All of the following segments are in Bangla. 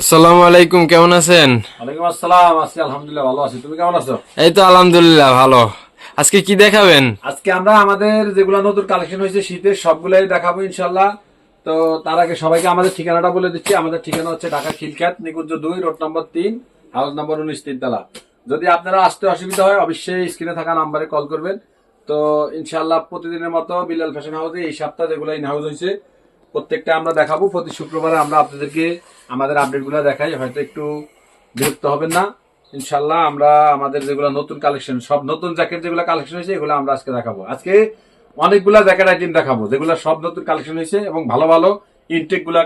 আসসালামু আলাইকুম কেমন আছেন? ওয়ালাইকুম আসসালাম আছি আলহামদুলিল্লাহ ভালো আছি। তুমি কেমন আছো? এই তো আলহামদুলিল্লাহ ভালো। আজকে কি দেখাবেন? আজকে আমরা আমাদের যেগুলো নতুন কালেকশন হয়েছে শীতের সবগুলাই দেখাবো ইনশাল্লাহ তো তার আগে সবাইকে আমাদের ঠিকানাটা বলে দিচ্ছি। আমাদের ঠিকানা হচ্ছে ঢাকা খিলখ্যাত নিকুঞ্জ দুই রোড নম্বর তিন হাউস নম্বর উনিশ তিনতলা। যদি আপনারা আসতে অসুবিধা হয় অবশ্যই স্ক্রিনে থাকা নাম্বারে কল করবেন। তো ইনশাল্লাহ প্রতিদিনের মতো বিলাল ফ্যাশন হাউসে এই সপ্তাহ যেগুলো ইন হাউস হয়েছে প্রত্যেকটা আমরা দেখাবো। প্রতি শুক্রবারে আমরা আপনাদেরকে আমাদের আপডেটগুলো দেখাই। হয়তো একটু বিরক্ত হবেন না। ইনশাল্লাহ আমরা আমাদের যেগুলো নতুন কালেকশন সব নতুন জ্যাকেট যেগুলো কালেকশন হয়েছে এগুলো আমরা আজকে দেখাবো। আজকে অনেকগুলা জ্যাকেট আইটেম দেখাবো যেগুলো সব নতুন কালেকশন হয়েছে এবং ভালো ভালো ইনটেকগুলা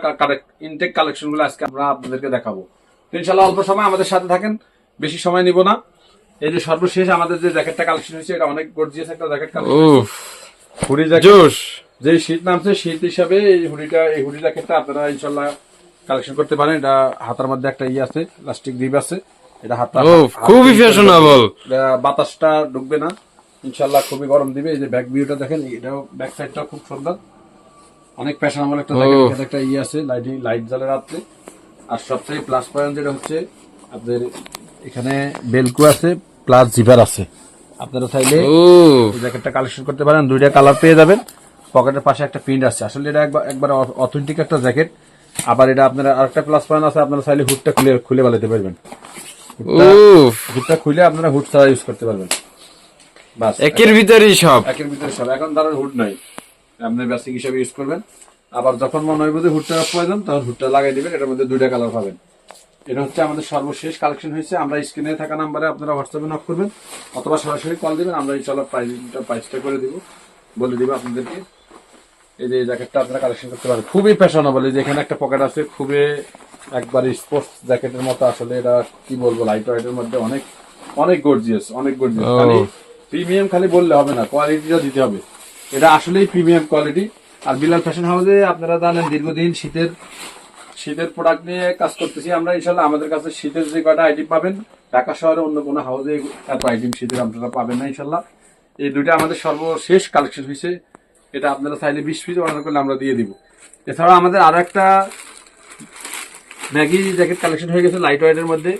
ইনটেক কালেকশনগুলো আজকে আমরা আপনাদেরকে দেখাবো। ইনশাল্লাহ অল্প সময় আমাদের সাথে থাকেন বেশি সময় নিব না। এই যে সর্বশেষ আমাদের যে জ্যাকেটটা কালেকশন হয়েছে এটা অনেক গর্জিয়াস একটা জ্যাকেট কালেকশন হুডি জ্যাকেট জোশ। যে শীত নামছে শীত হিসাবে এই হুডিটা এই হুডি জ্যাকেটটা আপনারা ইনশাল্লাহ কালেকশন করতে পারেন। এটা হাতার মধ্যে একটা ইয়ে আছে প্লাস্টিক রিব আছে। এটা হাতটা খুবই। এটা বাতাসটা ঢুকবে না। ইনশাল্লাহ খুবই গরম দিবে। এই যে ব্যাক ভিউটা দেখেন এটাও ব্যাক সাইডটা খুব সুন্দর। অনেক ফ্যাশনেবল একটা এখানে একটা ইয়ে আছে লাইটিং লাইট জ্বলে রাত্রে। আর সবথেকে প্লাস পয়েন্ট যেটা হচ্ছে আপনাদের এখানে বেলকু আছে প্লাস জিভার আছে। আপনারা চাইলে জ্যাকেটটা কালেকশন করতে পারেন। দুইটা কালার পেয়ে যাবেন। পকেটের পাশে একটা প্রিন্ট আছে। আসলে এটা একবার একবার অথেন্টিক একটা জ্যাকেট। আবার এটা আপনারা আরেকটা প্লাস পয়েন্ট আছে আপনারা চাইলে হুডটা খুলে খুলে বানাতে পারবেন। হুডটা খুলে আপনারা হুড ছাড়া ইউজ করতে পারবেন। বাস। একের ভিতরেই সব। একের ভিতরে সব। এখন তার হুড নাই। আপনি বেসিক হিসাবে ইউজ করবেন। আবার যখন মনে হয় যে হুডটা প্রয়োজন তখন হুডটা লাগাই দিবেন। এটার মধ্যে দুইটা কালার পাবেন। এটা হচ্ছে আমাদের সর্বশেষ কালেকশন হয়েছে। আমরা স্ক্রিনে থাকা নাম্বারে আপনারা হোয়াটসঅ্যাপে নক করবেন। অথবা সরাসরি কল দিবেন। আমরা ইনশাল্লাহ প্রাইসটা প্রাইসটা করে দিব। বলে দিব আপনাদেরকে। এই যে জ্যাকেটটা আপনারা কালেকশন করতে পারেন। খুবই ফ্যাশনেবল এই যে এখানে একটা পকেট আছে খুবই একবার স্পোর্টস জ্যাকেটের মতো আসলে এটা কি বলব লাইট ওয়েটের মধ্যে অনেক অনেক গর্জিয়াস অনেক গর্জিয়াস খালি প্রিমিয়াম খালি বললে হবে না কোয়ালিটিটা দিতে হবে। এটা আসলেই প্রিমিয়াম কোয়ালিটি আর বিলাল ফ্যাশন হাউসে আপনারা জানেন দীর্ঘদিন শীতের শীতের প্রোডাক্ট নিয়ে কাজ করতেছি আমরা ইনশাল্লাহ আমাদের কাছে শীতের যে কয়টা আইটেম পাবেন ঢাকা শহরে অন্য কোনো হাউসে এত আইটেম শীতের আপনারা পাবেন না ইনশাল্লাহ এই দুইটা আমাদের সর্বশেষ কালেকশন হয়েছে এটা আপনারা চাইলে বিশ পিস অর্ডার করলে আমরা দিয়ে দিব। এছাড়া আমাদের আরও একটা ম্যাগি জ্যাকেট কালেকশন হয়ে গেছে লাইট ওয়েটের মধ্যে।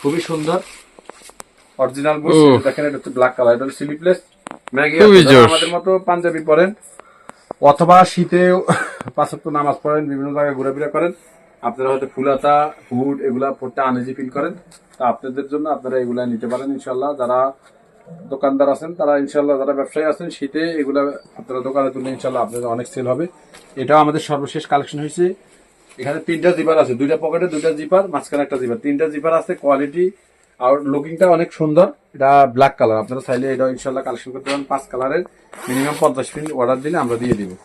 খুবই সুন্দর। অরিজিনাল দেখেন এটা হচ্ছে ব্ল্যাক কালার এটা স্লিপলেস ম্যাগি। আমাদের মতো পাঞ্জাবি পরেন অথবা শীতে পাঁচক্ত নামাজ পড়েন বিভিন্ন জায়গায় ঘোরাফেরা করেন। আপনারা হয়তো ফুলাতা হুড এগুলা পড়তে আনেজি ফিল করেন। তা আপনাদের জন্য আপনারা এগুলা নিতে পারেন ইনশাল্লাহ যারা দোকানদার আছেন তারা ইনশাল্লাহ যারা ব্যবসায়ী আছেন শীতে এগুলা আপনারা দোকানে তুললে ইনশাল্লাহ আপনাদের অনেক সেল হবে। এটাও আমাদের সর্বশেষ কালেকশন হয়েছে। এখানে তিনটা জিপার আছে দুইটা পকেটে দুইটা জিপার মাঝখানে একটা জিপার তিনটা জিপার আছে কোয়ালিটি আর লুকিংটা অনেক সুন্দর। এটা ব্ল্যাক কালার আপনারা চাইলে এটা ইনশাল্লাহ কালেকশন করতে পারেন। পাঁচ কালারের মিনিমাম পঞ্চাশ পিস অর্ডার দিলে আমরা দিয়ে দিব।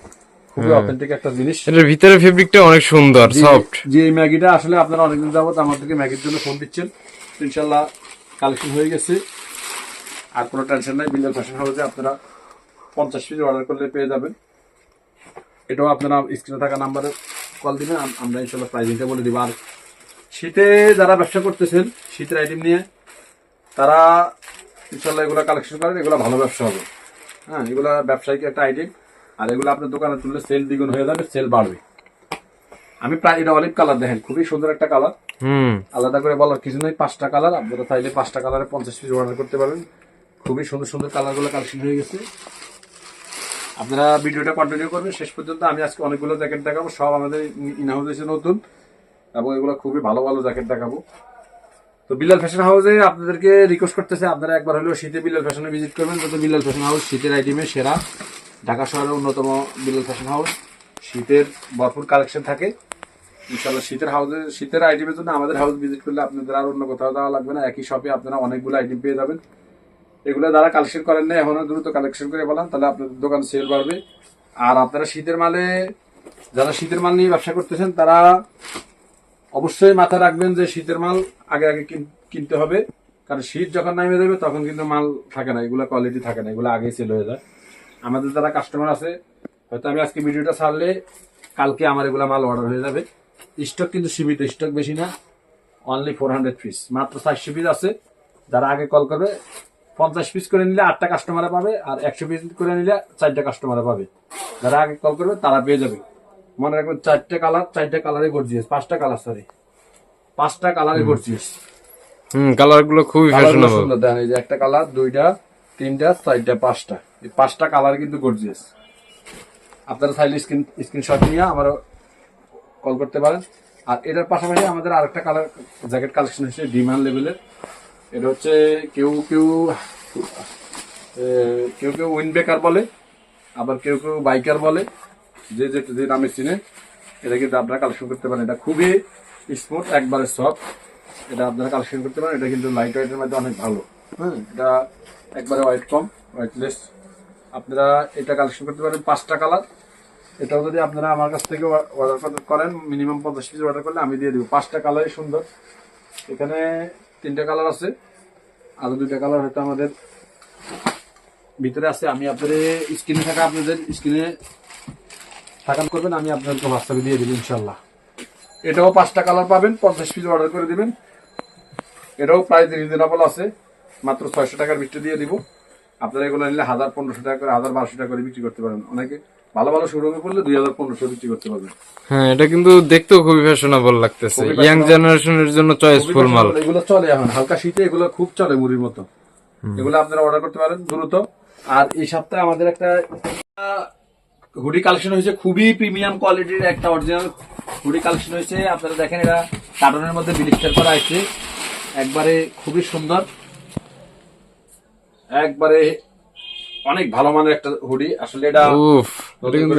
খুবই অথেন্টিক একটা জিনিস। এটার ভিতরে ফেব্রিকটা অনেক সুন্দর যে- সফট যে এই ম্যাগিটা আসলে আপনারা অনেকদিন যাবত আমাদেরকে ম্যাগির জন্য ফোন দিচ্ছেন। ইনশাল্লাহ কালেকশন হয়ে গেছে। আর কোনো টেনশন নাই বিল্লাল ফ্যাশন হাউসে আপনারা পঞ্চাশ পিস অর্ডার করলে পেয়ে যাবেন। এটাও আপনারা স্ক্রিনে থাকা নাম্বারে কল দিবেন আমরা ইনশাল্লাহ প্রাইজিংটা বলে দিব। আর শীতে যারা ব্যবসা করতেছেন শীতের আইটেম নিয়ে তারা ইনশাল্লাহ এগুলো কালেকশন করেন এগুলো ভালো ব্যবসা হবে। হ্যাঁ এগুলো ব্যবসায়িক একটা আইটেম আর এগুলো আপনার দোকানে তুললে সেল দ্বিগুণ হয়ে যাবে সেল বাড়বে। আমি প্রায় এটা অলিভ কালার দেখেন খুবই সুন্দর একটা কালার হুম। আলাদা করে বলার কিছু নেই পাঁচটা কালার আপনারা চাইলে পাঁচটা কালারে পঞ্চাশ পিস অর্ডার করতে পারবেন। খুবই সুন্দর সুন্দর কালারগুলো কালেকশন হয়ে গেছে। আপনারা ভিডিওটা কন্টিনিউ করবেন, শেষ পর্যন্ত আমি আজকে অনেকগুলো জ্যাকেট দেখাবো, সব আমাদের ইনহাউস এসে নতুন, এবং এগুলো খুবই ভালো ভালো জ্যাকেট দেখাবো। তো বিলাল ফ্যাশন হাউসে আপনাদেরকে রিকোয়েস্ট করতেছে, আপনারা একবার হলেও শীতে বিলাল ফ্যাশনে ভিজিট করবেন তো বিলাল ফ্যাশন হাউস শীতের আইটেমে সেরা ঢাকা শহরের অন্যতম বিলাল ফ্যাশন হাউস শীতের ভরপুর কালেকশন থাকে। ইনশাল্লাহ শীতের হাউসে শীতের আইটেমের জন্য আমাদের হাউস ভিজিট করলে আপনাদের আর অন্য কোথাও যাওয়া লাগবে না, একই শপে আপনারা অনেকগুলো আইটেম পেয়ে যাবেন। এগুলো যারা কালেকশন করেন না এখনও দ্রুত কালেকশন করে বলেন, তাহলে আপনাদের দোকান সেল বাড়বে। আর আপনারা শীতের মালে, যারা শীতের মাল নিয়ে ব্যবসা করতেছেন, তারা অবশ্যই মাথায় রাখবেন যে শীতের মাল আগে আগে কিন- কিনতে হবে। কারণ শীত যখন নামে যাবে তখন কিন্তু মাল থাকে না, এগুলো কোয়ালিটি থাকে না, এগুলো আগেই সেল হয়ে যায়। আমাদের যারা কাস্টমার আছে, হয়তো আমি আজকে ভিডিওটা ছাড়লে কালকে আমার এগুলো মাল অর্ডার হয়ে যাবে। স্টক কিন্তু সীমিত স্টক বেশি না অনলি ফোর হান্ড্রেড পিস মাত্র চারশো পিস আছে। যারা আগে কল করবে পঞ্চাশ পিস করে নিলে আটটা কাস্টমার পাবে আর একশো পিস করে নিলে চারটা কাস্টমার পাবে। যারা আগে কল করবে তারা পেয়ে যাবে। মনে রাখবেন চারটে কালার চারটে কালারে গর্জিয়াস। পাঁচটা কালার সরি পাঁচটা কালারে হুম। খুবই কালারগুলো ফ্যাশনেবল সুন্দর। দেখেন এই যে একটা কালার দুইটা তিনটা চারটা পাঁচটা। এই পাঁচটা কালার কিন্তু গর্জিয়াস। আপনারা চাইলে স্ক্রিন স্ক্রিনশট নিয়ে আমার কল করতে পারেন। আর এটার পাশাপাশি আমাদের আরেকটা কালার জ্যাকেট কালেকশন হচ্ছে ডিমান্ড লেভেলের এটা হচ্ছে কেউ কেউ কেউ কেউ উইনবেকার বলে, আবার কেউ কেউ বাইকার বলে, যে যে যে নামে চিনে, এটা কিন্তু আপনারা কালেকশন করতে পারেন। এটা খুবই স্মুথ একবারে সফট এটা আপনারা কালেকশন করতে পারেন। এটা কিন্তু লাইট ওয়েটের মধ্যে অনেক ভালো। হ্যাঁ এটা একবারে হোয়াইট কম হোয়াইটলেস আপনারা এটা কালেকশন করতে পারেন পাঁচটা কালার এটাও যদি আপনারা আমার কাছ থেকে অর্ডার করেন মিনিমাম পঞ্চাশ পিস অর্ডার করলে আমি দিয়ে দিব। পাঁচটা কালারই সুন্দর। এখানে তিনটা কালার আছে। আরও দুইটা কালার হয়তো আমাদের ভিতরে আছে। আমি আপনাদের স্ক্রিনে থাকা আপনাদের স্ক্রিনে থাকান করবেন, আমি আপনাদেরকে হোয়াটসঅ্যাপে দিয়ে দিব ইনশাল্লাহ এটাও পাঁচটা কালার পাবেন, পঞ্চাশ পিস অর্ডার করে দিবেন। এটাও প্রায় রিজনেবল আছে, মাত্র ছয়শো টাকার বিক্রি দিয়ে দিব। আপনারা এগুলো নিলে হাজার পনেরোশো টাকা করে, হাজার বারোশো টাকা করে বিক্রি করতে পারেন অনেকে। ভালো ভালো শোরুমে পড়লে দুই হাজার পনেরোশো বিক্রি করতে পারবেন হ্যাঁ এটা কিন্তু দেখতেও খুবই ফ্যাশনেবল লাগতেছে। ইয়াং জেনারেশনের জন্য চয়েসফুল মাল। এগুলো চলে এখন। হালকা শীতে এগুলো খুব চলে মুড়ির মতো। এগুলো আপনারা অর্ডার করতে পারেন দ্রুত। আর এই সপ্তাহে আমাদের একটা হুডি কালেকশন হয়েছে। খুবই প্রিমিয়াম কোয়ালিটির একটা অরিজিনাল হুডি কালেকশন হয়েছে। আপনারা দেখেন এটা কার্টনের মধ্যে বিলিস্টার করা আছে একবারে খুবই সুন্দর। একবারে অনেক ভালো মানের একটা হুডি আসলে এটা কিন্তু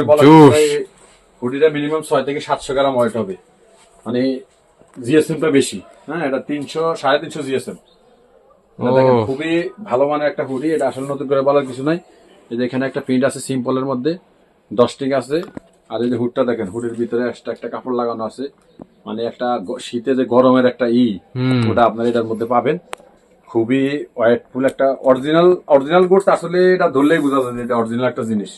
হুডিটা মিনিমাম ছয় থেকে সাতশো গ্রাম ওয়েট হবে। মানে জিএসএমটা বেশি। হ্যাঁ এটা তিনশো সাড়ে তিনশো জিএসএম। খুবই ভালো মানের একটা হুডি। এটা আসলে নতুন করে বলার কিছু নাই। এই যে এখানে একটা প্রিন্ট আছে সিম্পলের মধ্যে। দশটিং আছে। আর এই যে হুডটা দেখেন হুডের ভিতরে একটা একটা কাপড় লাগানো আছে। মানে একটা শীতে যে গরমের একটা ই। ওটা আপনার এটার মধ্যে পাবেন। খুবই ওয়েটফুল একটা। অরিজিনাল অরিজিনাল গুডস আসলে এটা ধরলেই বোঝা যায় যে এটা অরিজিনাল একটা জিনিস।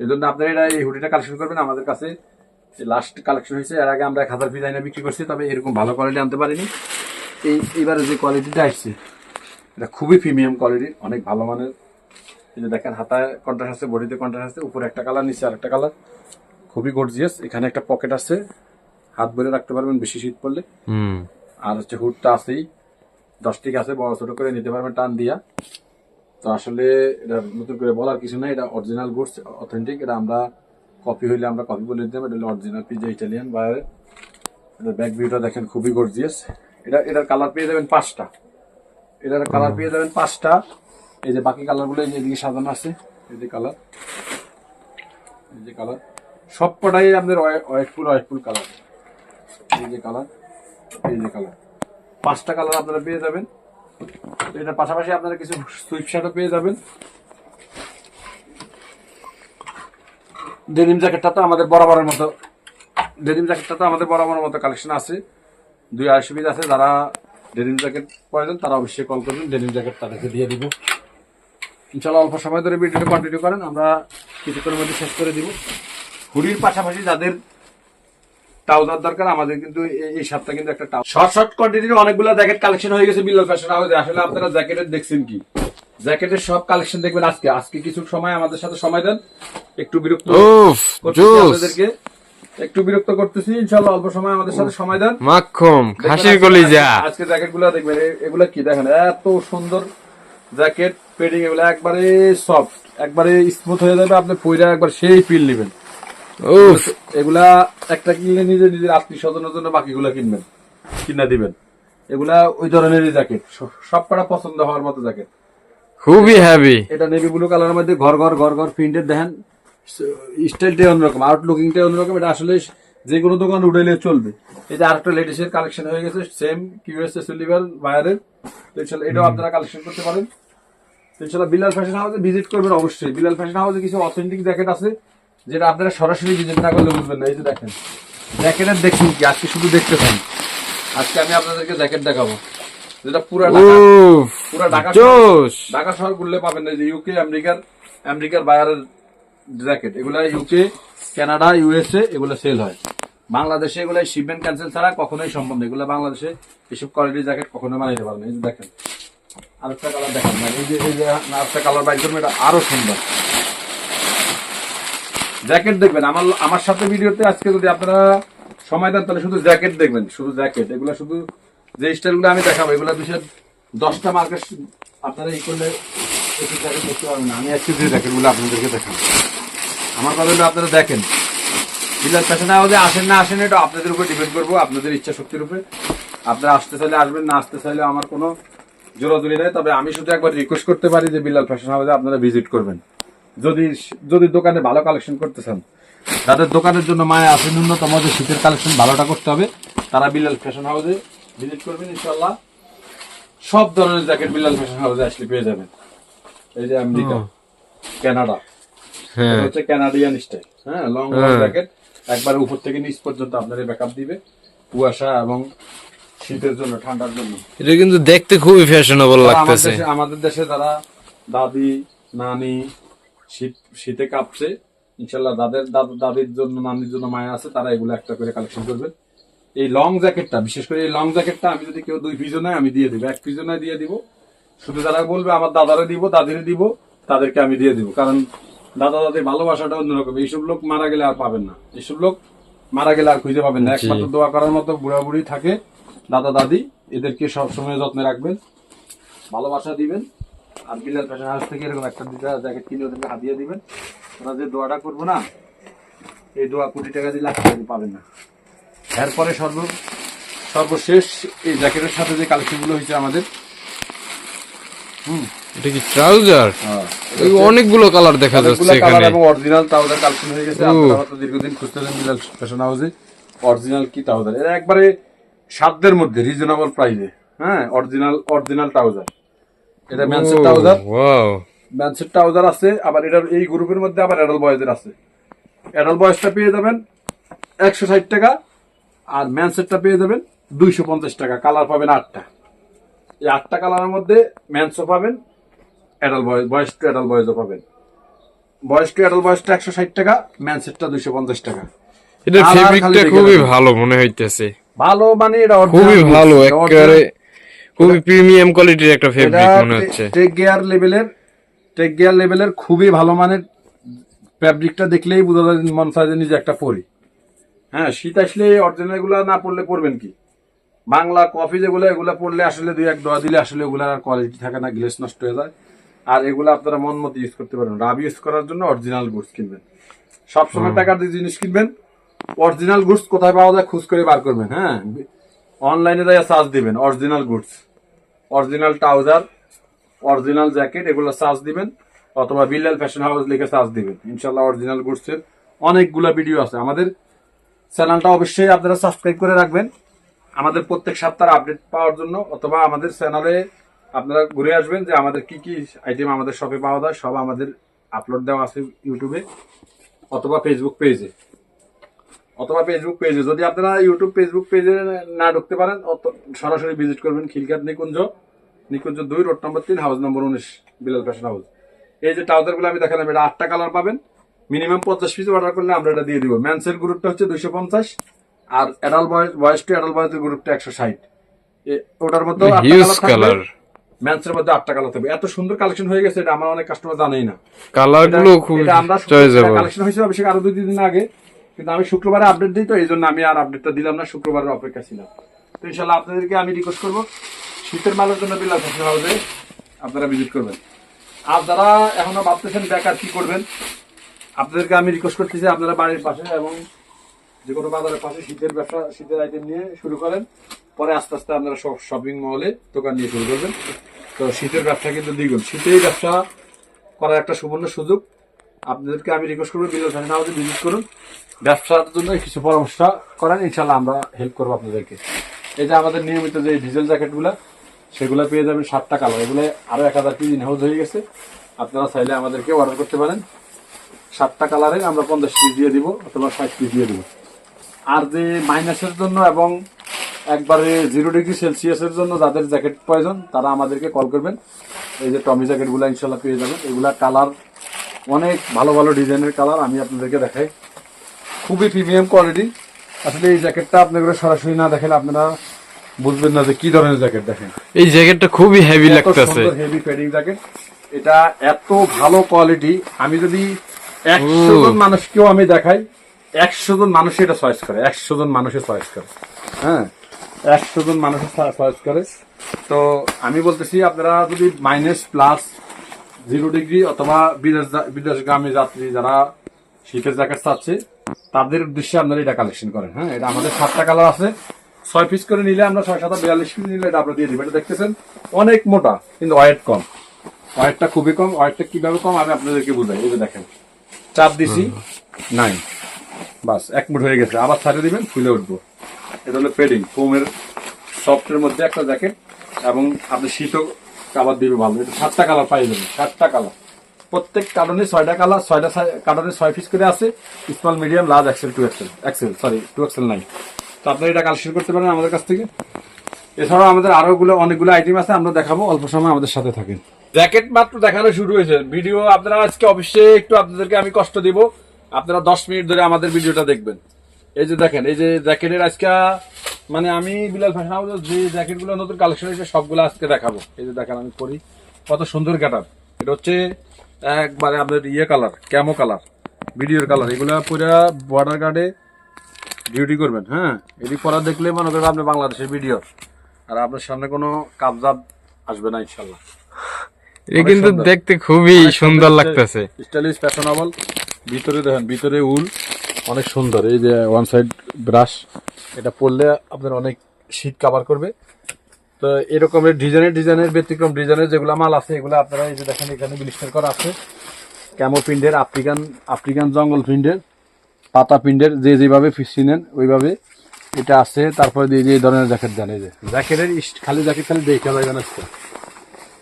এই জন্য আপনারা এটা এই হুডিটা কালেকশন করবেন। আমাদের কাছে লাস্ট কালেকশন হয়েছে এর আগে আমরা এক হাজার পিস আইনা বিক্রি করছি তবে এরকম ভালো কোয়ালিটি আনতে পারিনি। এই এবারে যে কোয়ালিটিটা আসছে এটা খুবই প্রিমিয়াম কোয়ালিটির অনেক ভালো মানের। এই যে দেখেন হাতায় কন্ট্রাস্ট আছে বডিতে কন্ট্রাস্ট আছে উপরে একটা কালার নিচে আরেকটা কালার খুবই গর্জিয়াস এখানে একটা পকেট আছে। হাত ভরে রাখতে পারবেন বেশি শীত পড়লে। আর হচ্ছে হুডটা আছেই। দশটিক আছে বড় ছোট করে নিতে পারবেন টান দিয়া। তো আসলে এটা নতুন করে বলার কিছু নাই এটা অরিজিনাল গুডস অথেন্টিক এটা আমরা কপি হইলে আমরা কপি বলে দিতাম এটা অরিজিনাল পিজা ইটালিয়ান বাইরে এটা ব্যাক ভিউটা দেখেন খুবই গর্জিয়াস এটা এটার কালার পেয়ে যাবেন পাঁচটা। এটার কালার পেয়ে যাবেন পাঁচটা। এই যে বাকি কালারগুলো এই যে এদিকে সাজানো আছে এই যে কালার এই যে কালার সব কটাই আপনাদের ওয়েটফুল ওয়েটফুল কালার এই যে কালার এই যে কালার পাঁচটা কালার আপনারা পেয়ে যাবেন। তো এটার পাশাপাশি আপনারা কিছু সুইপ শার্টও পেয়ে যাবেন। ডেনিম জ্যাকেটটা তো আমাদের বরাবরের মতো ডেনিম জ্যাকেটটা তো আমাদের বরাবরের মতো কালেকশন আছে। দুই আড়াইশো পিস আছে, যারা ডেনিম জ্যাকেট প্রয়োজন তারা অবশ্যই কল করবেন ডেনিম জ্যাকেট তাদেরকে দিয়ে দিব। ইনশাল্লাহ অল্প সময় ধরে ভিডিওটা কন্টিনিউ করেন, আমরা কিছুক্ষণের মধ্যে শেষ করে দিব। হুডির পাশাপাশি যাদের ট্রাউজার দরকার আমাদের কিন্তু এই- সপ্তাহে কিন্তু একটা শর্ট শর্ট কোয়ান্টিটির অনেকগুলো জ্যাকেট কালেকশন হয়ে গেছে বিল্লাল ফ্যাশন হাউসে আসলে আপনারা জ্যাকেটের দেখছেন কি? জ্যাকেটের সব কালেকশন দেখবেন আজকে। আজকে কিছু সময় আমাদের সাথে সময় দেন। একটু বিরক্ত আপনাদেরকে। একটু বিরক্ত করতেছি অল্প সময় আমাদের সাথে সময় দেন। দেখবেন খাসির আজকে- কলিজা। আজকে জ্যাকেটগুলো দেখবেন এগুলা কি দেখেন? এত সুন্দর জ্যাকেট পেডিং এগুলো একবারে সফট একবারে স্মুথ হয়ে যাবে আপনি পইরা একবার সেই ফিল নেবেন। এগুলা একটা কিনলে নিজে নিজের আত্মীয় স্বজনের জন্য বাকিগুলো কিনবেন কিনা দিবেন। এগুলা ওই ধরনেরই জ্যাকেট সব কটা পছন্দ হওয়ার মতো জ্যাকেট। খুবই হ্যাভি এটা নেভি ব্লু কালারের মধ্যে ঘর ঘর ঘর ঘর প্রিন্টেড দেখেন স্টাইলটাই অন্যরকম আউটলুকিংটাই অন্যরকম এটা আসলে যে কোনো দোকান উঠাইলে চলবে। এই যে আরেকটা লেডিসের কালেকশন হয়ে গেছে সেম কিউএসএ সিলিভার বায়ারের ইনশাল্লাহ এটাও আপনারা কালেকশন করতে পারেন। ইনশাল্লাহ বিলাল ফ্যাশন হাউসে ভিজিট করবেন অবশ্যই। বিলাল ফ্যাশন হাউসে কিছু অথেন্টিক জ্যাকেট আছে। যেটা আপনারা সরাসরি ভিজিট না করলে বুঝবেন না এই যে দেখেন। জ্যাকেটের দেখছেন কি আজকে শুধু দেখতে পান। আজকে আমি আপনাদেরকে জ্যাকেট দেখাবো। যেটা পুরা ঢাকা পুরা ঢাকা ঢাকা শহর ঘুরলে পাবেন না যে ইউকে আমেরিকার আমেরিকার বায়ারের জ্যাকেট। এগুলা ইউকে কানাডা ইউএসএ এগুলো সেল হয়। বাংলাদেশে এগুলো শিপমেন্ট ক্যান্সেল ছাড়া কখনোই সম্ভব না। এগুলো বাংলাদেশে এসব কোয়ালিটির জ্যাকেট কখনো বানাইতে পারবে না। এই যে দেখেন। আরেকটা কালার দেখেন এই যে এই যে আরেকটা কালার বাইক করবেন এটা আরও সুন্দর। জ্যাকেট দেখবেন। আমার আমার সাথে ভিডিওতে আজকে যদি আপনারা সময় দেন, তাহলে শুধু জ্যাকেট দেখবেন। শুধু জ্যাকেট। এগুলো শুধু যে স্টাইলগুলো আমি দেখাবো, এগুলো বিশেষ দশটা মার্কেট আপনারা এই করলে একটু জ্যাকেট দেখতে পারবেন আমি আজকে যে জ্যাকেটগুলো আপনাদেরকে দেখাবো। আমার কথা হলো আপনারা দেখেন। বিলাস ফ্যাশন হাউসে আসেন না আসেন, এটা আপনাদের উপর ডিপেন্ড করব, আপনাদের ইচ্ছা শক্তির উপরে। আপনারা আসতে চাইলে আসবেন, না আসতে চাইলে আমার কোনো জোরাজুরি নেই। তবে আমি শুধু একবার রিকোয়েস্ট করতে পারি যে বিলাল ফ্যাশন হাউসে আপনারা ভিজিট করবেন। যদি যদি দোকানে ভালো কালেকশন করতে চান যাদের দোকানের জন্য মায়া আছে ন্যূনতম যে শীতের কালেকশন ভালোটা করতে হবে তারা বিলাল ফ্যাশন হাউসে ভিজিট করবেন ইনশাল্লাহ সব ধরনের জ্যাকেট বিলাল ফ্যাশন হাউসে আসলে পেয়ে যাবেন। এই যে আমেরিকা কানাডা। হ্যাঁ। হচ্ছে কানাডিয়ান স্টাইল হ্যাঁ লং। জ্যাকেট একবার উপর থেকে নিচ পর্যন্ত আপনাদের ব্যাকআপ দিবে কুয়াশা এবং শীতের জন্য ঠান্ডার জন্য। এটা কিন্তু দেখতে খুবই ফ্যাশনেবল লাগতেছে। আমাদের দেশে যারা দাদি নানি শীত শীতে কাঁপছে। ইনশাল্লাহ দাদের দাদু দাদির জন্য নানির জন্য মায়া আছে তারা এগুলো একটা করে কালেকশন করবেন এই লং জ্যাকেটটা বিশেষ করে এই লং জ্যাকেটটা আমি যদি কেউ দুই পিজনে আমি দিয়ে দিব। এক পিজনে দিয়ে দিব। শুধু যারা বলবে আমার দাদারে দিব দাদিরে দিব তাদেরকে আমি দিয়ে দিব। কারণ দাদা দাদির ভালোবাসাটা অন্যরকম। এইসব লোক মারা গেলে আর পাবেন না। এইসব লোক মারা গেলে আর খুঁজে পাবেন না। একমাত্র দোয়া করার মতো বুড়া বুড়ি থাকে দাদা দাদি। এদেরকে সবসময় যত্নে রাখবেন। ভালোবাসা দিবেন। আর বিলাল ফ্যাশন হাউস থেকে এরকম একটা দুটা জ্যাকেট কিনে ওদেরকে হাতিয়ে দিবেন। ওরা যে দোয়াটা করব না এই দোয়া কোটি টাকা দিয়ে লাখ টাকা পাবেন না। এরপরে সর্ব সর্বশেষ এই জ্যাকেটের সাথে যে কালেকশনগুলো হয়েছে আমাদের এটা কি ট্রাউজার? অনেকগুলো কালার দেখা যাচ্ছে এখানে। এবং অরিজিনাল তাওদার কালেকশন হয়ে গেছে। আপনারা দীর্ঘদিন খুঁজতেছেন বিলাল ফ্যাশন হাউসে অরিজিনাল কি ট্রাউজার এরা একবারে সাধ্যের মধ্যে রিজনেবল প্রাইসে হ্যাঁ অরিজিনাল অরিজিনাল ট্রাউজার এটা ম্যানসের ট্রাউজার ওয়াও ম্যানসের ট্রাউজার আছে আবার এটার এই গ্রুপের মধ্যে আবার অ্যাডাল বয়েজের আছে। অ্যাডাল বয়েজটা পেয়ে যাবেন একশো ষাট টাকা আর ম্যানসেরটা পেয়ে যাবেন দুইশো পঞ্চাশ টাকা। কালার পাবেন আটটা। এই আটটা কালারের মধ্যে ম্যানসও পাবেন adult boys boys to adult বয়েজও পাবেন। বয়েস টু অ্যাডাল বয়েসটা একশো ষাট টাকা ম্যানসেরটা দুইশো পঞ্চাশ টাকা। এটা ফেব্রিকটা খুবই ভালো মনে হইতেছে। ভালো মানে এটা খুবই ভালো একেবারে খুবই প্রিমিয়াম কোয়ালিটির একটা ফেব্রিক মনে হচ্ছে। টেক গিয়ার লেভেলের টেক গিয়ার লেভেলের খুবই ভালো মানের ফ্যাব্রিকটা দেখলেই বোঝা যায় মন চায় যে নিজে একটা পরি। হ্যাঁ শীত আসলে অরিজিনালগুলা না পড়লে পড়বেন কি? বাংলা কফি যেগুলো এগুলো পড়লে আসলে দুই এক দোয়া দিলে আসলে ওগুলার আর কোয়ালিটি থাকে না গ্লেস নষ্ট হয়ে যায়। আর এগুলো আপনারা মন মতো ইউজ করতে পারেন রাব ইউজ করার জন্য অরিজিনাল গুডস কিনবেন। সবসময় টাকার দিয়ে জিনিস কিনবেন। অরিজিনাল গুডস কোথায় পাওয়া যায় খুঁজ করে বার করবেন হ্যাঁ? অনলাইনে যাই সার্চ দিবেন original goods original trouser original jacket এগুলো সার্চ দিবেন, অথবা বিল্লাল ফ্যাশন হাউস লিখে সার্চ দিবেন। ইনশাল্লাহ অরিজিনাল গুডসের অনেকগুলো ভিডিও আছে। আমাদের চ্যানেলটা অবশ্যই আপনারা সাবস্ক্রাইব করে রাখবেন। আমাদের প্রত্যেক সপ্তাহের আপডেট পাওয়ার জন্য, অথবা আমাদের চ্যানেলে আপনারা ঘুরে আসবেন যে আমাদের কি কি আইটেম আমাদের শপে পাওয়া যায়, সব আমাদের আপলোড দেওয়া আছে ইউটিউবে অথবা ফেসবুক পেজে অথবা ফেসবুক পেজে যদি আপনারা ইউটিউব ফেসবুক পেজে না ঢুকতে পারেন সরাসরি ভিজিট করবেন খিলকাত নিকুঞ্জ নিকুঞ্জ দুই রোড নম্বর তিন হাউস নম্বর উনিশ বিলাল ফ্যাশন হাউস এই যে ট্রাউজারগুলো আমি দেখালাম এটা আটটা কালার পাবেন। মিনিমাম পঞ্চাশ পিস অর্ডার করলে আমরা এটা দিয়ে দিব। ম্যানসের গ্রুপটা হচ্ছে দুইশো পঞ্চাশ আর অ্যাডাল বয়স বয়স টু অ্যাডাল বয়েসের গ্রুপটা একশো ষাট। ওটার মধ্যে কালার ম্যানসের মধ্যে আটটা কালার থাকবে। এত সুন্দর কালেকশন হয়ে গেছে এটা আমার অনেক কাস্টমার জানেই না। কালারগুলো খুব আমরা কালেকশন হয়েছে অবশ্যই আরও দুই দিন আগে। কিন্তু আমি শুক্রবারে আপডেট দিই তো এই জন্য আমি আর আপডেটটা দিলাম না, শুক্রবারের অপেক্ষা ছিলাম। তো ইনশাল্লাহ আপনাদেরকে আমি রিকোয়েস্ট করব, শীতের মালের জন্য বিলাস ফ্যাশন হাউসে আপনারা ভিজিট করবেন। আর যারা এখনও ভাবতেছেন বেকার কি করবেন, আপনাদেরকে আমি রিকোয়েস্ট করতেছি আপনারা বাড়ির পাশে এবং যে কোনো বাজারের পাশে শীতের ব্যবসা, শীতের আইটেম নিয়ে শুরু করেন। পরে আস্তে আস্তে আপনারা সব শপিং মলে দোকান নিয়ে শুরু করবেন। তো শীতের ব্যবসা কিন্তু দ্বিগুণ। শীতেই ব্যবসা করার একটা সুবর্ণ সুযোগ। আপনাদেরকে আমি রিকোয়েস্ট করব বিল্লাল ফ্যাশন হাউসে ভিজিট করুন। ব্যবসার জন্য কিছু পরামর্শ করেন ইনশাল্লাহ আমরা হেল্প করব আপনাদেরকে। এই যে আমাদের নিয়মিত যে ডিজেল জ্যাকেটগুলো সেগুলো পেয়ে যাবেন সাতটা কালার এগুলো আরও এক হাজার পিস ইনহাউস হয়ে গেছে। আপনারা চাইলে আমাদেরকে অর্ডার করতে পারেন। সাতটা কালারে আমরা পঞ্চাশ পিস দিয়ে দিব অথবা ষাট পিস দিয়ে দিব। আর যে মাইনাসের জন্য এবং একবারে জিরো ডিগ্রি সেলসিয়াসের জন্য যাদের জ্যাকেট প্রয়োজন, তারা আমাদেরকে কল করবেন। এই যে টমি জ্যাকেটগুলো ইনশাল্লাহ পেয়ে যাবেন। এগুলা কালার অনেক ভালো ভালো ডিজাইনের কালার আমি আপনাদেরকে দেখাই। খুবই প্রিমিয়াম কোয়ালিটি। আসলে এই জ্যাকেটটা আপনাদের সরাসরি না দেখালে আপনারা বুঝবেন না যে কি ধরনের জ্যাকেট দেখেন। এই জ্যাকেটটা খুবই হেভি লাগতেছে। Heavy padding jacket. এটা এত ভালো কোয়ালিটি আমি যদি একশো জন মানুষকেও আমি দেখাই একশো জন মানুষ এটা চয়েস করে। একশো জন মানুষের চয়েস করে। হ্যাঁ একশো জন মানুষের চয়েস করে। তো আমি বলতেছি আপনারা যদি মাইনাস প্লাস জিরো ডিগ্রি অথবা বিদেশ বিদেশগামী যাত্রী যারা শীতের জ্যাকেট চাচ্ছে, তাদের উদ্দেশ্যে আপনারা এটা কালেকশন করেন হ্যাঁ? এটা আমাদের সাতটা কালার আছে। ছয় পিস করে নিলে আমরা ছয় সাতটা বিয়াল্লিশ পিস নিলে এটা আপনারা দিয়ে দিবেন। এটা দেখতেছেন, অনেক মোটা, কিন্তু ওয়েট কম। ওয়েটটা খুবই কম ওয়েটটা কীভাবে কম আমি আপনাদেরকে বুঝাই। এই যে দেখেন, চাপ দিছি নাইন বাস, এক মুঠ হয়ে গেছে। আবার ছাড়িয়ে দিবেন ফুলে উঠবো। এটা হলো পেডিং ফোমের সফটের মধ্যে একটা জ্যাকেট এবং আপনি শীতও কাবার দিবে ভালো। এটা সাতটা কালার পাই যাবেন সাতটা কালার। প্রত্যেক কার্টনে ছয়টা কালার, ছয়টা কার্টনে ছয় পিস করে আছে। Small medium large XL two XL XL sorry two XL নাই তো আপনারা এটা কালেকশন করতে পারেন আমাদের কাছ থেকে। এছাড়াও আমাদের আরও গুলো, অনেকগুলো আইটেম আছে, আমরা দেখাবো, অল্প সময় আমাদের সাথে থাকেন। জ্যাকেট মাত্র দেখানো শুরু হয়েছে। ভিডিও আপনারা আজকে অবশ্যই একটু আপনাদেরকে আমি কষ্ট দিব। আপনারা দশ মিনিট ধরে আমাদের ভিডিওটা দেখবেন। এই যে দেখেন, এই যে জ্যাকেটের আজকে মানে আমি বিলাল ফ্যাশন হাউসের যে জ্যাকেটগুলো নতুন কালেকশন হয়েছে সবগুলো আজকে দেখাবো। এই যে দেখেন আমি পরি। কত সুন্দর কাটার এটা হচ্ছে একবারে আপনার ইয়ে কালার ক্যামো কালার ভিডিওর কালার এগুলা পুরো বর্ডার গার্ডে ডিউটি করবেন হ্যাঁ? এটি পরা দেখলে মনে করেন আপনি বাংলাদেশের ভিডিও আর আপনার সামনে কোনো কাবজাব আসবে না ইনশাল্লাহ এটা কিন্তু দেখতে খুবই সুন্দর লাগতেছে। স্টাইলিশ ফ্যাশনেবল ভিতরে দেখেন ভিতরে উল। অনেক সুন্দর। এই যে ওয়ান সাইড ব্রাশ এটা পরলে আপনার অনেক শীত কাভার করবে। তো এরকমের ডিজাইনের ডিজাইনের ব্যতিক্রম ডিজাইনের যেগুলো মাল আছে, এগুলো আপনারা এই যে দেখেন, এখানে ব্লিস্টার করা আছে। ক্যামো প্রিন্টের আফ্রিকান আফ্রিকান জঙ্গল প্রিন্টের পাতা প্রিন্টের যে যেভাবে ফিসিনেন ওইভাবে এটা আছে। তারপরে দিয়ে এই ধরনের জ্যাকেট দেন, এই যে। জ্যাকেটের খালি জ্যাকেট খালি দেখে যাবেন আজকে।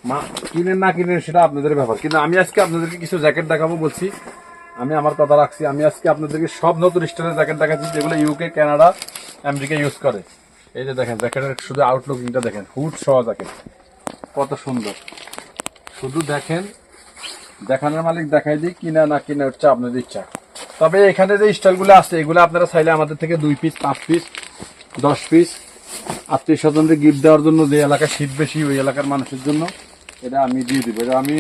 মা, কিনেন না কিনেন সেটা আপনাদের ব্যাপার। কিন্তু আমি আজকে আপনাদেরকে কিছু জ্যাকেট দেখাবো, বলছি। আমি আমার কথা রাখছি। আমি আজকে আপনাদেরকে সব নতুন স্টাইলের জ্যাকেট দেখাচ্ছি, যেগুলো ইউকে কানাডা আমেরিকা ইউজ করে। এই যে দেখেন, জ্যাকেটের শুধু আউটলুকিংটা দেখেন হুড সহ জ্যাকেট। কত সুন্দর। শুধু দেখেন, দেখানোর মালিক দেখাই দিই, কিনা না কিনা হচ্ছে আপনাদের ইচ্ছা। তবে এখানে যে স্টাইলগুলো আছে, এগুলো আপনারা চাইলে আমাদের থেকে দুই পিস পাঁচ পিস দশ পিস আত্মীয় স্বজনদের গিফট দেওয়ার জন্য যে এলাকায় শীত বেশি, ওই এলাকার মানুষের জন্য, এটা আমি দিয়ে দিব। এটা আমি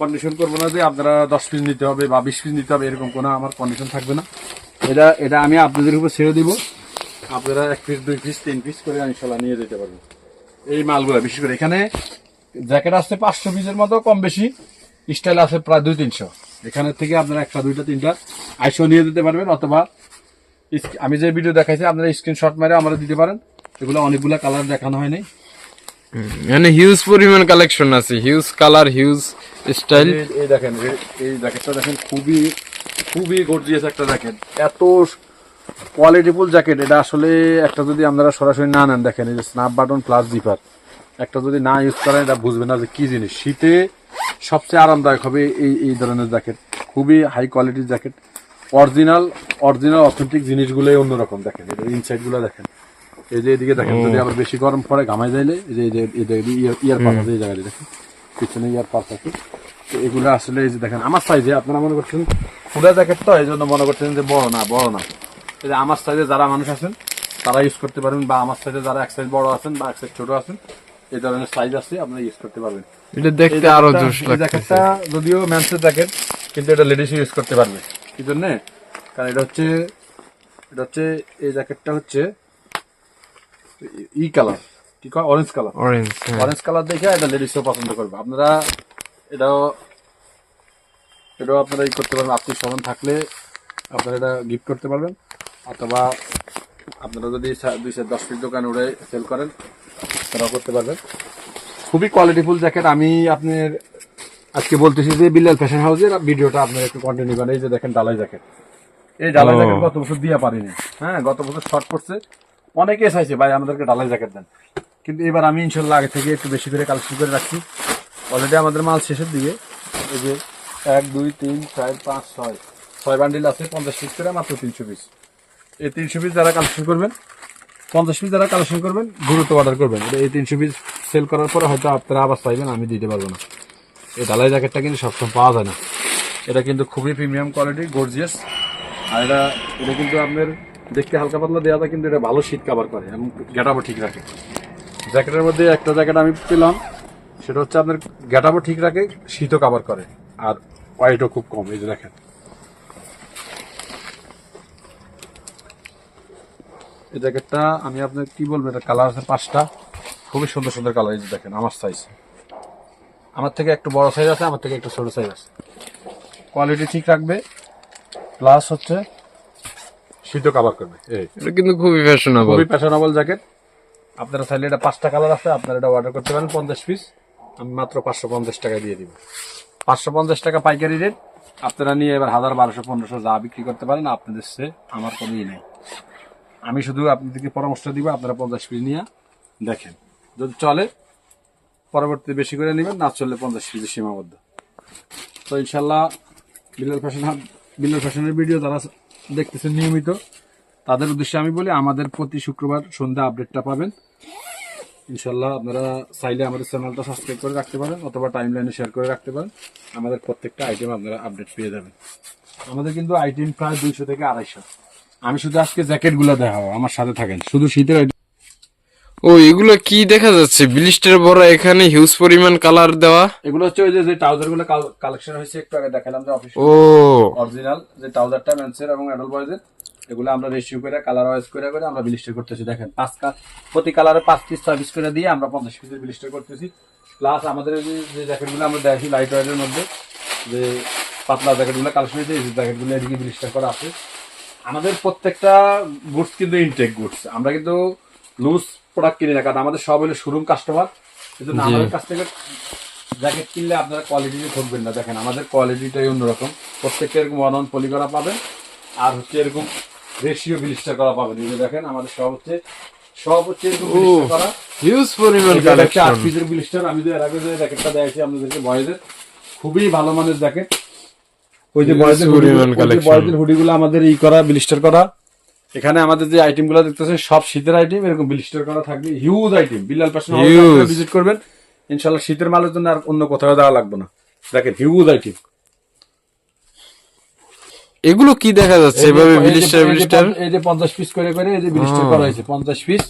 কন্ডিশন করব না যে আপনারা দশ পিস নিতে হবে বা বিশ পিস নিতে হবে, এরকম কোনো আমার কন্ডিশন থাকবে না। এটা এটা আমি আপনাদের উপর ছেড়ে দিব। আপনারা এক পিস দুই পিস তিন পিস করে আমি ইনশাল্লাহ নিয়ে যেতে পারবেন। এই মালগুলো, বিশেষ করে এখানে জ্যাকেট আসছে পাঁচশো পিসের মতো, কম বেশি। স্টাইল আছে প্রায় দুই তিনশো। এখানে থেকে আপনারা একটা, দুইটা, তিনটা আইসো নিয়ে যেতে পারবেন, অথবা আমি যে ভিডিও দেখাইছি, আপনারা স্ক্রিনশট মারে আমরা দিতে পারেন। এগুলো অনেকগুলো কালার দেখানো হয়নি। মানে হিউজ পরিমাণ কালেকশন আছে। হিউজ কালার হিউজ স্টাইল এই- দেখেন, এই- জ্যাকেটটা দেখেন, খুবই খুবই গর্জিয়াস একটা জ্যাকেট এত কোয়ালিটিফুল জ্যাকেট এটা আসলে একটা যদি আপনারা সরাসরি না নেন, দেখেন, এই যে স্ন্যাপ বাটন প্লাস জিপার একটা যদি না ইউজ করেন, এটা বুঝবেন না যে কি জিনিস। শীতে সবচেয়ে আরামদায়ক হবে এই এই ধরনের জ্যাকেট খুবই হাই কোয়ালিটির জ্যাকেট অরিজিনাল অরিজিনাল অথেন্টিক জিনিসগুলোই অন্যরকম, দেখেন এটা ইনসাইডগুলো দেখেন। এই যে এদিকে দেখেন যদি আবার বেশি গরম পড়ে ঘামাই যাইলে এই যে ইয়ার পাস আছে এই জায়গায় দেখেন পিছনে ইয়ার পাস আছে। তো এগুলো আসলে এই যে দেখেন আমার সাইজে আপনারা মনে করছেন ফুলা জ্যাকেট তো এই জন্য মনে করছেন যে বড় না বড় না। এই যে আমার সাইজে যারা মানুষ আছেন তারা ইউজ করতে পারবেন বা আমার সাইজে যারা এক সাইজ বড় আছেন বা এক সাইজ ছোট আছেন এই ধরনের সাইজ আছে আপনারা ইউজ করতে পারবেন। এটা দেখতে আরও জোশ জ্যাকেটটা যদিও ম্যান্সের জ্যাকেট কিন্তু এটা লেডিস ইউজ করতে পারবে। কি জন্য? কারণ এটা হচ্ছে এটা হচ্ছে এই জ্যাকেটটা হচ্ছে ই কালার কি কয়? Orange colour. Orange orange colour দেখে এটা লেডিসও পছন্দ করবে। আপনারা এটাও এটাও আপনারা ই করতে পারবেন আত্মীয় স্বজন থাকলে আপনারা এটা গিফট করতে পারবেন। অথবা আপনারা যদি দুইশো দশ ফিট দোকান উড়ে সেল করেন সেটাও করতে পারবেন। খুবই কোয়ালিটিফুল জ্যাকেট আমি আপনার আজকে বলতেছি যে বিল্লাল ফ্যাশন হাউসের ভিডিওটা আপনার একটু কন্টিনিউ করেন এই যে দেখেন ডালাই জ্যাকেট এই ডালাই জ্যাকেট গত বছর দিয়ে পারিনি। হ্যাঁ গত বছর শর্ট পড়ছে অনেকে চাইছে ভাই, আমাদেরকে ডালাই জ্যাকেট দেন। কিন্তু এবার আমি ইনশাল্লাহ আগে থেকে একটু বেশি করে কালেকশন করে রাখছি। অলরেডি আমাদের মাল শেষের দিকে, এই যে এক, দুই, তিন, চার, পাঁচ, ছয় ছয় বান্ডিল আছে, পঞ্চাশ পিস করে মাত্র তিনশো পিস এই তিনশো পিস যারা কালেকশন করবেন, পঞ্চাশ পিস যারা কালেকশন করবেন গুরুত্ব অর্ডার করবেন। এই তিনশো পিস সেল করার পরে হয়তো আপনারা আবার চাইবেন, আমি দিতে পারব না। এই ডালাই জ্যাকেটটা কিন্তু সবসময় পাওয়া যায় না। এটা কিন্তু খুবই প্রিমিয়াম কোয়ালিটি গর্জিয়াস আর এটা এটা কিন্তু আপনার দেখতে হালকা পাতলা দেওয়া কিন্তু এটা ভালো শীত কাভার করে এবং গেটাবো ঠিক রাখে। জ্যাকেটের মধ্যে একটা জ্যাকেট আমি পেলাম, সেটা হচ্ছে আপনার গেটাবো ঠিক রাখে, শীতও কাভার করে, আর ওয়াইটও খুব কম, এই যে দেখেন। এই জ্যাকেটটা আমি আপনার কি বলব, এটা কালার আছে পাঁচটা, খুবই সুন্দর সুন্দর কালার এই যে দেখেন, আমার সাইজ আমার থেকে একটু বড় সাইজ আছে, আমার থেকে একটু ছোট সাইজ আছে। কোয়ালিটি ঠিক রাখবে প্লাস হচ্ছে শীতও কাভার করবে এটা কিন্তু খুবই ফ্যাশনেবল খুবই ফ্যাশনেবল জ্যাকেট আপনারা চাইলে এটা পাঁচটা কালার আছে আপনারা এটা অর্ডার করতে পারেন পঞ্চাশ পিস আমি মাত্র পাঁচশো পঞ্চাশ টাকা দিয়ে দিব। পাঁচশো পঞ্চাশ টাকা পাইকারি রেট আপনারা নিয়ে এবার হাজার বারোশো পনেরোশো যা বিক্রি করতে পারেন আপনাদের সে আমার কোনো ই নেই। আমি শুধু আপনাদেরকে পরামর্শ দিব আপনারা পঞ্চাশ পিস নিয়ে দেখেন। যদি চলে পরবর্তী বেশি করে নেবেন না চললে পঞ্চাশ পিসের সীমাবদ্ধ। তো ইনশাল্লাহ বিল্লাল ফ্যাশন হাব বিল্লাল ফ্যাশনের ভিডিও যারা দেখতেছেন নিয়মিত, তাদের উদ্দেশ্যে আমি বলি, আমাদের প্রতি শুক্রবার সন্ধ্যা আপডেটটা পাবেন। ইনশাল্লাহ আপনারা চাইলে আমাদের চ্যানেলটা সাবস্ক্রাইব করে রাখতে পারেন, অথবা টাইম লাইনে শেয়ার করে রাখতে পারেন। আমাদের প্রত্যেকটা আইটেম আপনারা আপডেট পেয়ে যাবেন। আমাদের কিন্তু আইটেম প্রায় দুইশো থেকে আড়াইশো। আমি শুধু আজকে জ্যাকেটগুলো দেখাবো, আমার সাথে থাকেন। শুধু শীতের ও এগুলো কি দেখা যাচ্ছে? ব্লিস্টার ভরা এখানে হিউজ পরিমাণ কালার দেওয়া। এগুলো হচ্ছে ওই যে যে ট্রাউজারগুলো কালেকশন হয়েছে একটু আগে দেখালাম যে অফিস ও। অরিজিনাল যে ট্রাউজারটা মেন্সের এবং অ্যাডাল্ট বয়েজের এগুলো আমরা রেশিও করে কালার ওয়াইজ করে করে আমরা ব্লিস্টার করতেছি দেখেন। পাঁচ কা- প্রতি কালারে পাঁচ পিস ছয় পিস করে দিয়ে আমরা পঞ্চাশ পিসের ব্লিস্টার করতেছি। প্লাস আমাদের যে- জ্যাকেটগুলো আমরা দেখি লাইট ওয়েটের মধ্যে যে পাতলা জ্যাকেটগুলো কালেকশন হয়েছে এই জ্যাকেটগুলো এদিকে বিলিস্টার করা আছে। আমাদের প্রত্যেকটা গুডস কিন্তু ইনটেক গুডস আমরা কিন্তু লুজ প্রোডাক্ট কিনি না কারণ আমাদের সব হলো শোরুম কাস্টমার কিন্তু আমাদের কাছ থেকে জ্যাকেট কিনলে আপনারা কোয়ালিটি ঠকবেন না। দেখেন আমাদের কোয়ালিটিটাই অন্যরকম। প্রত্যেকটা এরকম ওয়ান অন পলি করা পাবেন আর হচ্ছে এরকম রেশিও বিলিস্টার করা পাবেন। এই দেখেন আমাদের সব হচ্ছে সব হচ্ছে এরকম blister করা। হিউজ পরিমাণ হচ্ছে আট কালেকশন পিসের বিলিস্টার আমি এর আগে যে জ্যাকেটটা দিয়েছি আপনাদেরকে বয়েজের খুবই ভালো মানের জ্যাকেট ওই যে. বয়েজের হুডিগুলো আমাদের ই করা বিলিস্টার করা। এখানে আমাদের যে আইটেমগুলো দেখতেছেন সব শীতের আইটেম এরকম বিলিস্টার করা থাকবে। হিউজ আইটেম বিল্লাল পাশে ভিজিট করবেন। ইনশাল্লাহ শীতের মালের জন্য আর অন্য কোথাও দেওয়া লাগবে না। দেখেন হিউজ আইটেম এগুলো কি দেখা যাচ্ছে এভাবে ব্লিস্টার ব্লিস্টার এই যে পঞ্চাশ পিস করে করে এই যে বিলিস্টার করা হয়েছে। পঞ্চাশ পিস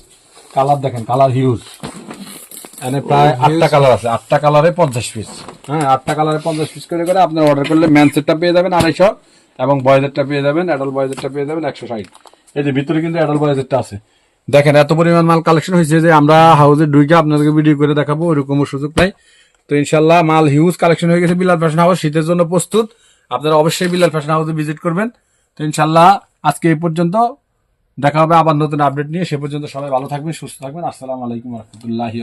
কালার দেখেন কালার হিউজ এখানে প্রায় আটটা কালার আছে। আটটা কালারে পঞ্চাশ পিস হ্যাঁ আটটা কালারে পঞ্চাশ পিস করে করে আপনার অর্ডার করলে ম্যান সেটটা পেয়ে যাবেন আড়াইশো এবং বয়েজেরটা পেয়ে যাবেন অ্যাডাল্ট বয়েজেরটা পেয়ে যাবেন একশো ষাট। এই যে ভিতরে কিন্তু বয়েজেরটা আছে। দেখেন, এত পরিমাণ মাল কালেকশন হয়েছে যে আমরা হাউসে ঢুকে আপনাদেরকে ভিডিও করে দেখাবো ওরকমও সুযোগ নাই। তো ইনশাল্লাহ মাল হিউজ কালেকশন হয়ে গেছে বিলাল ফ্যাশন হাউস শীতের জন্য প্রস্তুত। আপনারা অবশ্যই বিলাল ফ্যাশন হাউসে ভিজিট করবেন। তো ইনশাল্লাহ আজকে এই পর্যন্ত। দেখা হবে আবার নতুন আপডেট নিয়ে। সে পর্যন্ত সবাই ভালো থাকবেন, সুস্থ থাকবেন। আসসালামু আলাইকুম রহমতুল্লাহি